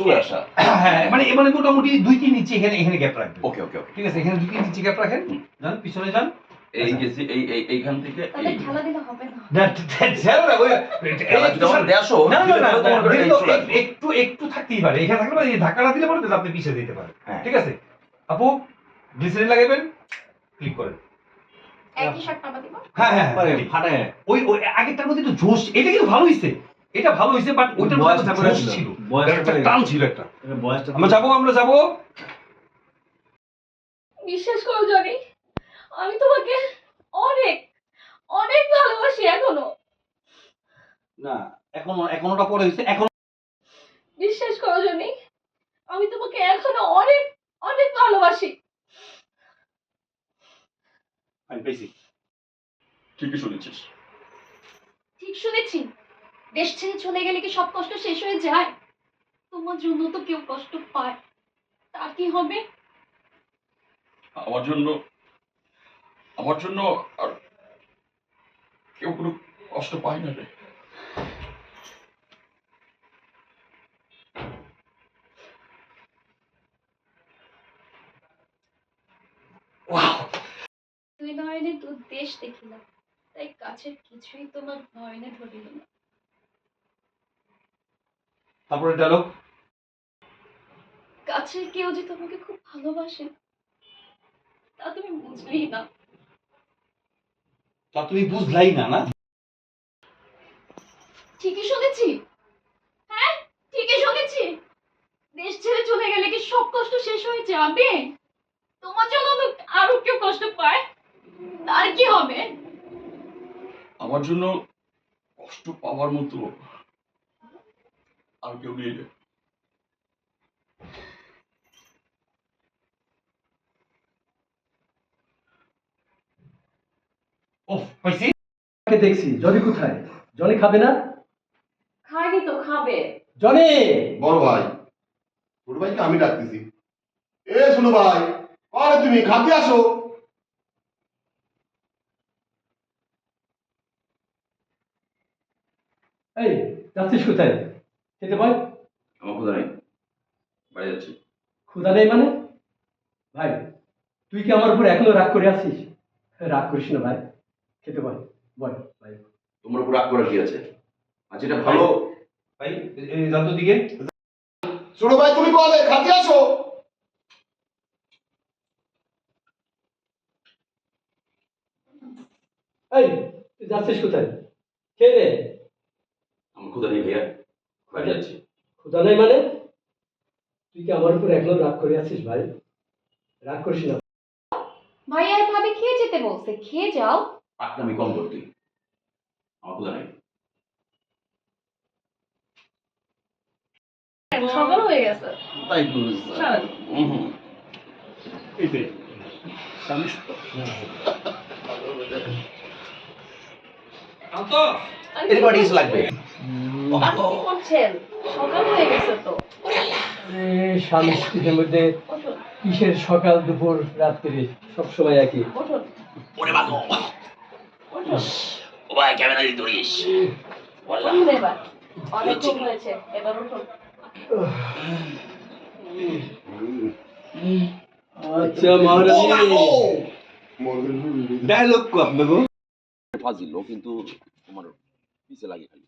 চলে আসা। হ্যাঁ মানে মানে মোটামুটি দুই তিন ইঞ্চি এখানে এখানে গ্যাপ রাখবেন। ওকে ওকে ওকে। ঠিক আছে এখানে দুই তিন ইঞ্চি গ্যাপ রাখেন। যান পিছনে যান। এই গেছি এই এই এইখান থেকে দিলে হবে না। একটু একটু থাকতেই পারে। এখানে থাকলে পরে এই ধাক্কাটা দিলে পরে আপনি পিছিয়ে দিতে পারেন। হ্যাঁ। ঠিক আছে? আপু গ্লিসারিন লাগাবেন? ক্লিক করেন। একই পাবা দিব? হ্যাঁ হ্যাঁ মানে হ্যাঁ ফাটে ওই ওই আগেরটার মধ্যে একটু জোশ এটা কিন্তু ভালো হয়েছে এটা ভালো হয়েছে বাট ওইটার বয়সটা ছিল। একটা টান ছিল একটা। এটা বয়সটা আমরা যাব আমরা যাব। বিশ্বাস করো জনি আমি তোমাকে অনেক অনেক ভালোবাসি এখনও। না এখন এখন ওটা পরে হয়েছে এখন বিশ্বাস করো জনি আমি তোমাকে এখনও অনেক অনেক ভালোবাসি। আমি পেয়েছি। ঠিকই শুনেছিস। ঠিক শুনেছি। দেশ ছেড়ে চলে গেলে কি সব কষ্ট শেষ হয়ে যায়? তোমার জন্য তো কেউ কষ্ট পায়। তার কি হবে? আমার জন্য আমার জন্য আর কেউ কোনো কষ্ট পায় না রে। দুই নয়নে দু দেশ দেখিলাম তাই কাছের কিছুই তোমার নয়নে ধরিল না। তারপরে ডায়লগ কাছের কেউ যে তোমাকে খুব ভালোবাসে তা তুমি বুঝলেই না। তা তুমি বুঝলাই না না? ঠিকই শুনেছি। হ্যাঁ ঠিকই শুনেছি। দেশ ছেড়ে চলে গেলে কি সব কষ্ট শেষ হয়ে যাবে? তোমার জন্য তো আরও কেউ কষ্ট পায়। তার কি হবে? আমার জন্য কষ্ট পাওয়ার মতো আর কেউ পাইছি কে দেখছি? জনি কোথায়? জনি খাবে না? খায়নি তো খাবে। জনি! বড় ভাই ছোট ভাইকে আমি ডাকতেছি। এ শুনো ভাই আরে তুমি খাতে আসো? এই যাচ্ছিস কোথায়? খেতে পাই আমার খোদা নেই। বাড়ি যাচ্ছি। ক্ষুধা নেই মানে? ভাই তুই কি আমার উপর এখনও রাগ করে আছিস? রাগ করিস না ভাই খেতে পাই বল ভাই। তোমার উপর রাগ করার কি আছে? আজ এটা ভালো ভাই দান্ত দিকে। ছোট ভাই তুমি কলে খাতে আসো এই তুই যাচ্ছিস কোথায়? খেয়ে নে আমার খোদা নেই ভাইয়া। যাচ্ছি। ক্ষুধা নেই মানে? তুই কি আমার উপর এখনও রাগ করে আছিস ভাই? রাগ করিস না। ভাইয়া আর ভাবি খেয়ে যেতে বলছে। খেয়ে যাও। পাকনামি কম করতে। আমার নেই। সকাল হয়ে গেছে। তাই তো হুম হুম। এইটাই দান্ত এরপর ডিস লাগবে। কি করছেন? সকাল হয়ে গেছে তো। স্বামী স্ত্রীর মধ্যে কিসের সকাল দুপুর রাত্রি? সব সময় একই ওরে বাগো ও ভাই ক্যামেরা দিয়ে ধরিস। অনেক ঘুম হয়েছে। এবার উঠুন। আচ্ছা ডায়লগ কো আপনাকে ফাজিল কিন্তু তোমার পিছে লাগে খালি।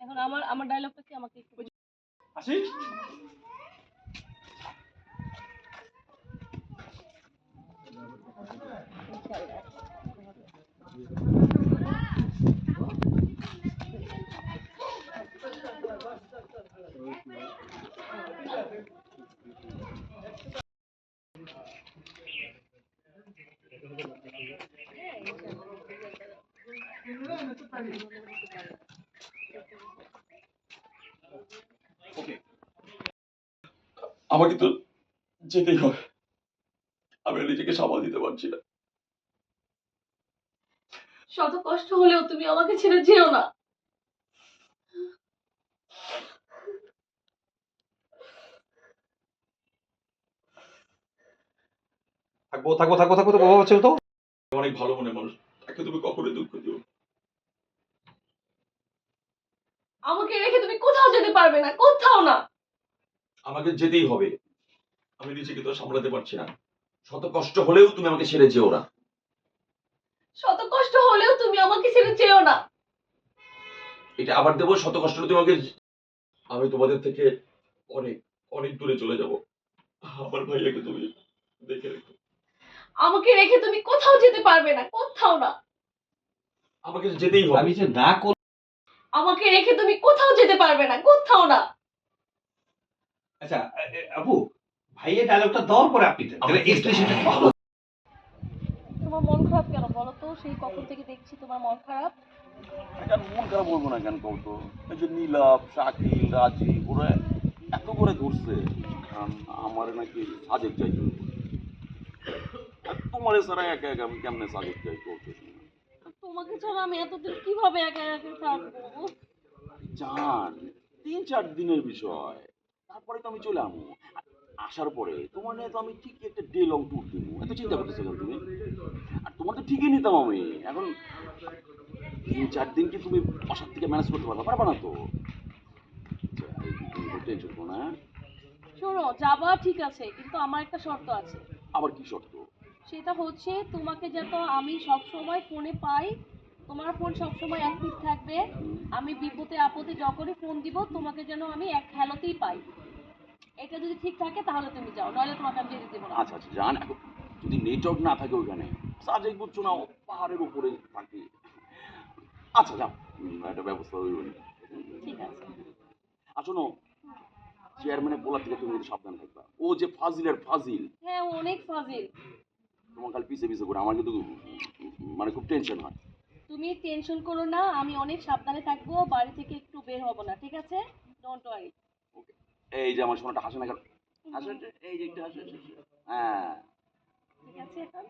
এখন আমার আমার ডায়লগটা কি আমাকে একটু আসি আমাকে তো যেতেই হবে। আমি নিজেকে সামাল দিতে পারছি না। শত কষ্ট হলেও তুমি আমাকে ছেড়ে যেও না। থাকব থাকব থাকব থাকব তো বাবা বাচ্চা তো? অনেক ভালো মনে মানুষ। তাকে তুমি কখনোই দুঃখ দিও না। আমাকে রেখে তুমি কোথাও যেতে পারবে না কোথাও না। আমাকে যেতেই হবে। আমি নিজেকে তো সামলাতে পারছি না। শত কষ্ট হলেও তুমি আমাকে ছেড়ে যেও না। শত কষ্ট হলেও তুমি আমাকে ছেড়ে যেও না। এটা আবার দেবো শত কষ্ট হলে তুমি আমাকে আমি তোমাদের থেকে অনেক অনেক দূরে চলে যাব। আমার ভাইয়াকে তুমি দেখে রেখো। আমাকে রেখে তুমি কোথাও যেতে পারবে না কোথাও না। আমাকে যেতেই হবে। আমি যে না কর আমাকে রেখে তুমি কোথাও যেতে পারবে না কোথাও না। আচ্ছা আপু ভাইয়ের ডায়লগটা দেওয়ার পরে আপনি তাহলে এক্সপ্রেশনটা ভালো তোমার মন খারাপ কেন বলো তো? সেই কখন থেকে দেখছি তোমার মন খারাপ। কেন মন খারাপ বলব না কেন কৌতো এই যে শাকিল রাজি ওরা এত করে ধরছে আমার নাকি সাজেক চাই তোমার ছাড়া একা একা আমি কেমনে সাজেক চাই কৌতো তোমাকে ছাড়া আমি এতদিন কীভাবে একা একা থাকব? জান তিন চার দিনের বিষয়। তারপরে তো আমি চলে আমু আসার পরে তোমার নিয়ে তো আমি ঠিক একটা ডে লং ট্যুর দিব। এত চিন্তা করতেছো কেন তুমি? আর তোমার তো ঠিকই নিতাম আমি। এখন তিন চার দিন কি তুমি বাসার থেকে ম্যানেজ করতে পারবা? পারবা না তো? টেনশন করো না হ্যাঁ? শোনো যাবা ঠিক আছে কিন্তু আমার একটা শর্ত আছে। আবার কি শর্ত? সেটা হচ্ছে তোমাকে যেন আমি সব সময় ফোনে পাই তোমার ফোন সব সময় অ্যাক্টিভ থাকবে। আমি বিপদে আপদে যখনই ফোন দিব তোমাকে যেন আমি এক খেলোতেই পাই। এটা যদি ঠিক থাকে তাহলে তুমি যাও নইলে তোমাকে আমি যেতে দেবো না। আচ্ছা আচ্ছা জান এখন যদি নেটওয়ার্ক না থাকে ওইখানে সাজেক বুঝছ না পাহাড়ের উপরে থাকে। আচ্ছা যাও একটা ব্যবস্থা হইব ঠিক আছে। আর শোনো চেয়ারম্যানের বলার থেকে তুমি সাবধান থাকবা। ও যে ফাজিলের ফাজিল। হ্যাঁ অনেক ফাজিল। তোমার খালি পিছে পিছে করে আমার কিন্তু মানে খুব টেনশন হয়। তুমি টেনশন করো না আমি অনেক সাবধানে থাকব বাড়ি থেকে একটু বের হব না ঠিক আছে? ডোন্ট ওয়ারি এই যে আমার সোনাটা হাসে না কেন? হাসে এই যে একটু হাসে। হ্যাঁ। ঠিক আছে এখন?